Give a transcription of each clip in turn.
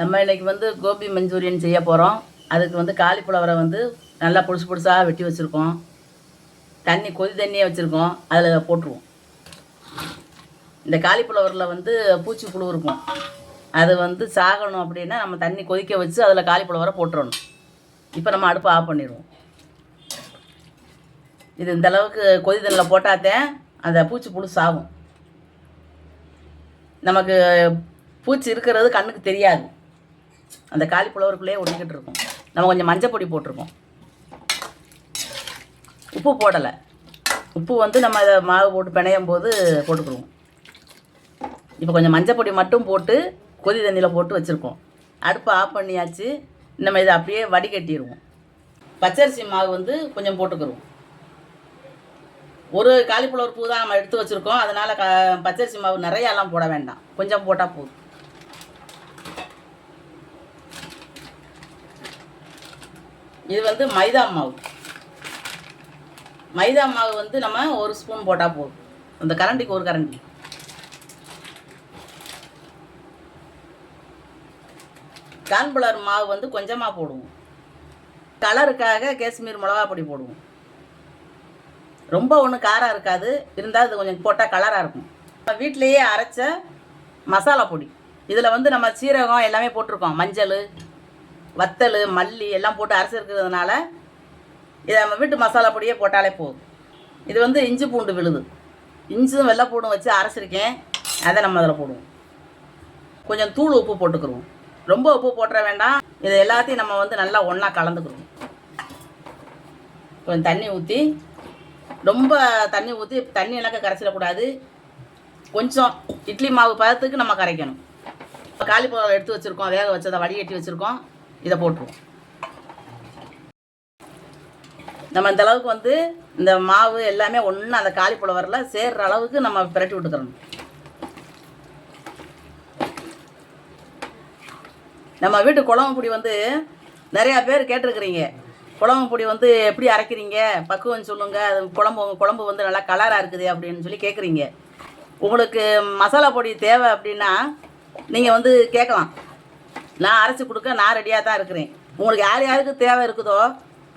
நம்ம இன்னைக்கு வந்து கோபி மஞ்சூரியன் செய்ய போகிறோம் அதுக்கு வந்து காலிஃப்ளவரை வந்து நல்லா பொடிசு பொடிசாக வெட்டி வச்சுருக்கோம். தண்ணி கொதி தண்ணியே வச்சுருக்கோம். அதில் போட்டுருவோம். இந்த காலிஃப்ளவரில் வந்து பூச்சி புழு இருக்கும். அது வந்து சாகணும் அப்படின்னா நம்ம தண்ணி கொதிக்க வச்சு அதில் காலிஃப்ளவரை போட்டுறணும். இப்போ நம்ம அடுப்பை ஆஃப் பண்ணிடுவோம். இது இந்த அளவுக்கு கொதி தண்ணியில் போட்டாத்தேன் அந்த பூச்சி புழு சாகும். நமக்கு பூச்சி இருக்கிறது கண்ணுக்கு தெரியாது. அந்த காலிஃப்ளவருக்குள்ளேயே ஒட்டிக்கிட்டு இருக்கும். நம்ம கொஞ்சம் மஞ்சள் பொடி போட்டிருக்கோம் உப்பு போடலை. உப்பு வந்து நம்ம அதை மாவு போட்டு பிணையும் போது போட்டுக்கிடுவோம். இப்போ கொஞ்சம் மஞ்சள் பொடி மட்டும் போட்டு கொதி தண்ணியில் போட்டு வச்சுருக்கோம். அடுப்பை ஆஃப் பண்ணியாச்சு. நம்ம இதை அப்படியே வடிகட்டிடுவோம். பச்சரிசி மாவு வந்து கொஞ்சம் போட்டுக்கிடுவோம். ஒரு காலிஃப்ளவர் பூ தான் நம்ம எடுத்து வச்சுருக்கோம். அதனால் க பச்சரிசி மாவு நிறையாலாம் போட வேண்டாம். கொஞ்சம் போட்டால் போதும். இது வந்து மைதா மாவு. மைதா மாவு வந்து நம்ம ஒரு ஸ்பூன் போட்டால் போதும். அந்த கரண்டிக்கு ஒரு கரண்டி. கான்புலர் மாவு வந்து கொஞ்சமாக போடுவோம். கலருக்காக காஷ்மீர் மிளகா பொடி போடுவோம். ரொம்ப ஒன்றும் காரம் இருக்காது. இருந்தால் அது கொஞ்சம் போட்டால் கலராக இருக்கும். நம்ம வீட்டிலையே அரைச்ச மசாலா பொடி. இதில் வந்து நம்ம சீரகம் எல்லாமே போட்டிருக்கோம். மஞ்சள் வத்தல் மல்லி எல்லாம் போட்டு அரைச்சி இருக்கிறதுனால இதை நம்ம வீட்டு மசாலா பொடியே போட்டாலே போதும். இது வந்து இஞ்சி பூண்டு விழுது. இஞ்சும் வெள்ளைப்பூண்டும் வச்சு அரைச்சிருக்கேன். அதை நம்ம அதில் போடுவோம். கொஞ்சம் தூள் உப்பு போட்டுக்கிருவோம். ரொம்ப உப்பு போட்டுற வேண்டாம். இது எல்லாத்தையும் நம்ம வந்து நல்லா ஒன்றா கலந்துக்கிறோம் கொஞ்சம் தண்ணி ஊற்றி ரொம்ப தண்ணி ஊற்றி தண்ணி எனக்கு கரைச்சிடக்கூடாது. கொஞ்சம் இட்லி மாவு பதத்துக்கு நம்ம கரைக்கணும். இப்போ காலிஃப்ளவர் எடுத்து வச்சுருக்கோம். வேக வச்சதை வடிகட்டி வச்சுருக்கோம். இதை போட்டுருவோம். நம்ம இந்த அளவுக்கு வந்து இந்த மாவு எல்லாமே ஒன்று அந்த காலிஃப்ளவரில் சேர்ற அளவுக்கு நம்ம பிரட்டி விட்டுக்கிறணும். நம்ம வீட்டு குழம்பு பொடி வந்து நிறையா பேர் கேட்டிருக்கிறீங்க. குழம்பு பொடி வந்து எப்படி அரைக்கிறீங்க? பக்குவம் சொல்லுங்கள் அது குழம்பு உங்கள் குழம்பு வந்து நல்லா கலராக இருக்குது அப்படின்னு சொல்லி கேட்குறீங்க உங்களுக்கு மசாலா பொடி தேவை அப்படின்னா நீங்கள் வந்து கேட்கலாம். நான் அரைச்சி கொடுக்க நான் ரெடியாக தான் இருக்கிறேன். உங்களுக்கு யார் யாருக்கு தேவை இருக்குதோ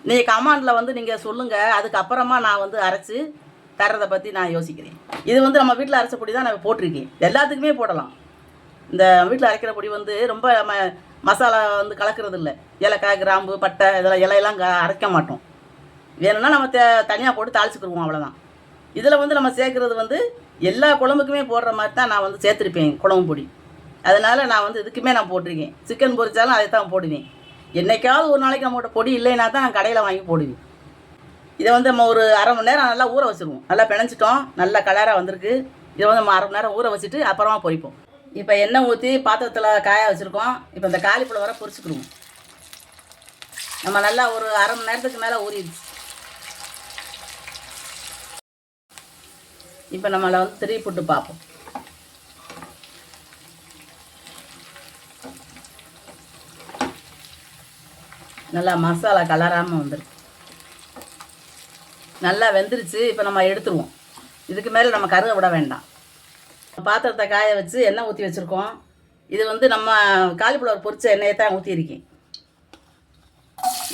நீங்கள் கமாண்டில் வந்து நீங்கள் சொல்லுங்கள் அதுக்கப்புறமா நான் வந்து அரைச்சி தர்றதை பற்றி நான் யோசிக்கிறேன். இது வந்து நம்ம வீட்டில் அரைச்ச பொடி தான் நான் போட்டிருக்கேன். எல்லாத்துக்குமே போடலாம். இந்த வீட்டில் அரைக்கிற பொடி வந்து ரொம்ப நம்ம மசாலா வந்து கலக்கிறது இல்லை. ஏலக்காய் கிராம்பு பட்டை இதெல்லாம் இலையெல்லாம் க அரைக்க மாட்டோம். வேணும்னா நம்ம தே தனியாக போட்டு தாளிச்சுக்கிடுவோம் அவ்வளோதான் இதில் வந்து நம்ம சேர்க்குறது வந்து எல்லா குழம்புக்குமே போடுற மாதிரி தான் நான் வந்து சேர்த்துருப்பேன் குழம்பு பொடி. அதனால் நான் வந்து இதுக்குமே நான் போட்டிருக்கேன். சிக்கன் பொரிச்சாலும் அதை தான் போடுவேன். என்னைக்காவது ஒரு நாளைக்கு நம்மகிட்ட பொடி இல்லைன்னா தான் நான் கடையில் வாங்கி போடுவேன். இதை வந்து நம்ம ஒரு அரை மணி நேரம் நல்லா ஊற வச்சுருவோம். நல்லா பிணைஞ்சிட்டோம். நல்ல கலராக வந்திருக்கு. இதை வந்து நம்ம அரை மணி நேரம் ஊற வச்சுட்டு அப்புறமா பொரிப்போம். இப்போ எண்ணெய் ஊற்றி பாத்திரத்தில் காய வச்சுருக்கோம். இப்போ இந்த காலிஃப்ளவரை பொரிச்சுக்கிடுவோம். நம்ம நல்லா ஒரு அரை மணி நேரத்துக்கு மேலே ஊறிடுச்சு. இப்போ நம்மளை வந்து திருப்பி போட்டு பார்ப்போம். நல்லா மசாலா கலராமல் வந்துருக்கு நல்லா வெந்துருச்சு இப்போ நம்ம எடுத்துருவோம். இதுக்கு மேலே நம்ம கருக விட வேண்டாம். பாத்திரத்தை காய வச்சு எண்ணெய் ஊற்றி வச்சுருக்கோம். இது வந்து நம்ம காலிஃப்ளவர் பொரிச்ச எண்ணெயை தான் ஊற்றியிருக்கேன்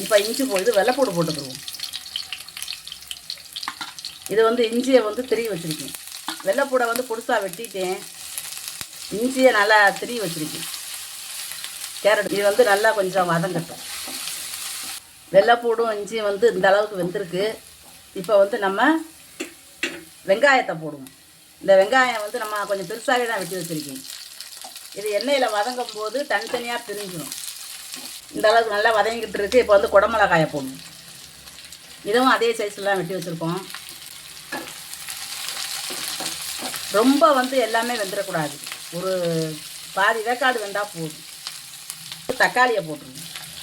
இப்போ இஞ்சி போ இது வெள்ளைப்பூடு போட்டுக்கிடுவோம் இது வந்து இஞ்சியை வந்து திரி வச்சுருக்கேன். வெள்ளைப்பூடை வந்து புதுசாக வெட்டிட்டேன். இஞ்சியை நல்லா திரி வச்சுருக்கேன். கேரட் இது வந்து நல்லா கொஞ்சம் வதங்கட்டும். வெள்ளைப்பூடும் இஞ்சியும் வந்து இந்த அளவுக்கு வெந்திருக்கு. இப்போ வந்து நம்ம வெங்காயத்தை போடுவோம். இந்த வெங்காயம் வந்து நம்ம கொஞ்சம் பெருசாகவே தான் வெட்டி வச்சுருக்கேன். இது எண்ணெயில் வதங்கும் போது தனித்தனியாக பிரிஞ்சிடும் இந்த அளவுக்கு நல்லா வதங்கிக்கிட்டு இருக்கு. இப்போ வந்து குடமிளகாயை போடணும் இதுவும் அதே சைஸில் தான் வெட்டி வச்சுருக்கோம். ரொம்ப வந்து எல்லாமே வெந்துடக்கூடாது ஒரு பாதி வேக்காடு வெந்தால் போதும். தக்காளியை போட்டுருவோம்.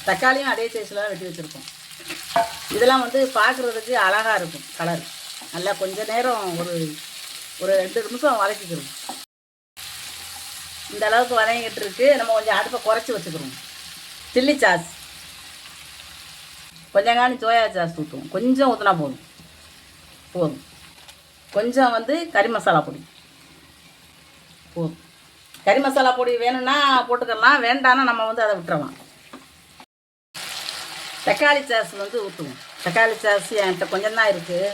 தக்காளியும் அதே சைஸில் தான் வெட்டி வச்சுருக்கோம். இதெல்லாம் வந்து பார்க்குறதுக்கு அழகாக இருக்கும் கலர் நல்லா கொஞ்சம் நேரம் ஒரு ஒரு ரெண்டு நிமிஷம் வதக்கிக்கிறோம். இந்த அளவுக்கு வதங்கிட்டு இருக்கு. நம்ம கொஞ்சம் அடுப்பை குறைச்சி வச்சுக்கிறோம். சில்லி சாஸ் கொஞ்சம் காணி சோயா சாஸ் ஊற்றுவோம் கொஞ்சம் ஊற்றினா போதும். போதும். கொஞ்சம் வந்து கறி மசாலா பொடி. போதும். கறி மசாலா பொடி வேணும்னா போட்டுக்கலாம். வேண்டாம்னா நம்ம வந்து அதை விட்டுறலாம். தக்காளி சாஸ் வந்து ஊற்றுவோம் தக்காளி சாஸ் என்கிட்ட கொஞ்சம் தான் இருக்குது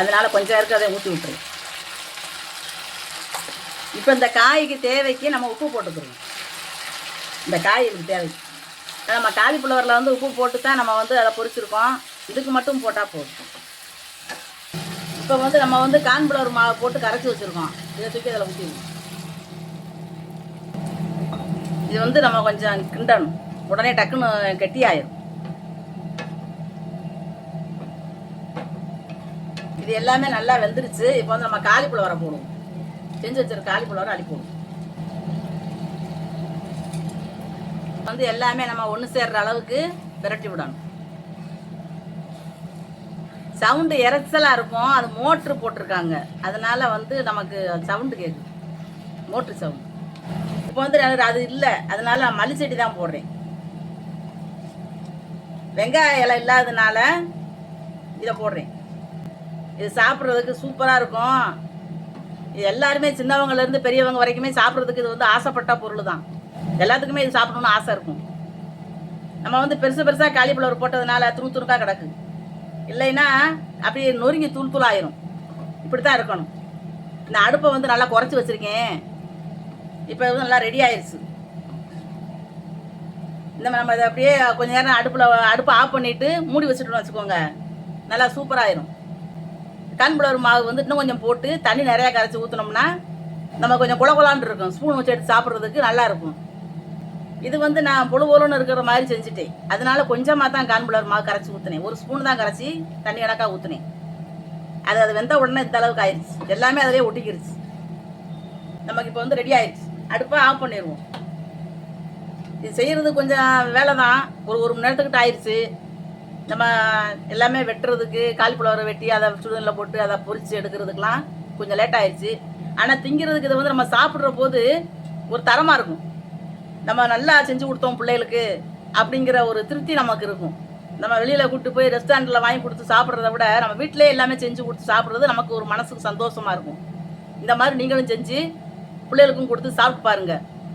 அதனால் கொஞ்சம் இருக்குது அதை ஊற்றி விட்டுருவோம். இப்போ இந்த காய்க்கு தேவைக்கு நம்ம உப்பு போட்டுக்கிறோம். இந்த காய்க்கு தேவைக்கு நம்ம காலிஃப்ளவரில் வந்து உப்பு போட்டு தான் நம்ம வந்து அதை பொரிச்சிருக்கோம். இதுக்கு மட்டும் போட்டால் போதும். இப்போ வந்து நம்ம வந்து கான்ஃப்ளவர் மாவை போட்டு கரைச்சி வச்சுருக்கோம். இதை தூக்கி அதில் ஊற்றிடுவோம் இது வந்து நம்ம கொஞ்சம் கிண்டணும். உடனே டக்குன்னு கெட்டி ஆயிரும் இது எல்லாமே நல்லா வெந்துருச்சு. இப்போ வந்து நம்ம காலிஃப்ளவரை போடுவோம். செஞ்சு வச்சிருக்க காலிஃப்ளவரை அடிப்போம் வந்து எல்லாமே நம்ம ஒன்று சேர்ற அளவுக்கு விரட்டி விடணும். சவுண்டு இறைச்சலாக இருக்கும். அது மோட்ரு போட்டிருக்காங்க. அதனால வந்து நமக்கு சவுண்டு கேட்குது மோட்ரு சவுண்டு. இப்போ வந்து அது இல்லை. அதனால நான் மல்லி செடி தான் போடுறேன். வெங்காய இலை இல்லாததுனால இதை போடுறேன். இது சாப்பிட்றதுக்கு சூப்பராக இருக்கும். இது எல்லாருமே சின்னவங்கலேருந்து பெரியவங்க வரைக்குமே சாப்பிட்றதுக்கு இது வந்து ஆசைப்பட்ட பொருள் தான் எல்லாத்துக்குமே இது சாப்பிடணும்னு ஆசை இருக்கும். நம்ம வந்து பெருசு பெருசாக காலிஃப்ளவர் போட்டதுனால துணு துணுக்காக கிடக்கு. இல்லைன்னா அப்படியே நொறுங்கி தூள் தூள் ஆயிரும். இப்படி தான் இருக்கணும். இந்த அடுப்பை வந்து நல்லா குறைச்சி வச்சுருக்கேன். இப்போ வந்து நல்லா ரெடி ஆயிடுச்சு இந்த நம்ம இதை அப்படியே கொஞ்ச நேரம் அடுப்பில் அடுப்பை ஆஃப் பண்ணிவிட்டு மூடி வச்சுட்டோம்னு வச்சுக்கோங்க. நல்லா சூப்பராகிடும் கான்ஃப்ளவர் மாவு வந்து இன்னும் கொஞ்சம் போட்டு தண்ணி நிறையா கரைச்சி ஊற்றினோம்னா நம்ம கொஞ்சம் குல இருக்கும். ஸ்பூன் வச்சு எடுத்து சாப்பிட்றதுக்கு நல்லா இருக்கும். இது வந்து நான் பொழு பொழுன்னு இருக்கிற மாதிரி செஞ்சுட்டேன். அதனால கொஞ்சமாக தான் கான்ஃப்ளவர் மாவு கரைச்சி ஊற்றினேன் ஒரு ஸ்பூன் தான் கரைச்சி தண்ணி கணக்காக ஊற்றினேன் அது அது வெந்த உடனே இந்த அளவுக்கு ஆயிடுச்சு எல்லாமே அதிலே ஒட்டிக்கிருச்சு. நமக்கு இப்போ வந்து ரெடி ஆயிடுச்சு அடுப்பை ஆஃப் பண்ணிடுவோம். இது செய்கிறது கொஞ்சம் வேலை தான் ஒரு ஒரு மணி நேரத்துக்கிட்ட ஆயிடுச்சு நம்ம எல்லாமே வெட்டுறதுக்கு காலிஃப்ளவரை வெட்டி அதை சுடுதலில் போட்டு அதை பொரித்து எடுக்கிறதுக்கெலாம் கொஞ்சம் லேட் ஆயிடுச்சு ஆனால் திங்கிறதுக்கு இதை வந்து நம்ம சாப்பிட்ற போது ஒரு தரமாக இருக்கும். நம்ம நல்லா செஞ்சு கொடுத்தோம் பிள்ளைகளுக்கு அப்படிங்கிற ஒரு திருப்தி நமக்கு இருக்கும். நம்ம வெளியில் கூப்பிட்டு போய் ரெஸ்டாரண்ட்டில் வாங்கி கொடுத்து சாப்பிட்றத விட நம்ம வீட்டிலே எல்லாமே செஞ்சு கொடுத்து சாப்பிட்றது நமக்கு ஒரு மனசுக்கு சந்தோஷமாக இருக்கும். இந்த மாதிரி நீங்களும் செஞ்சு பிள்ளைகளுக்கும் கொடுத்து சாப்பிட்டு பாருங்கள்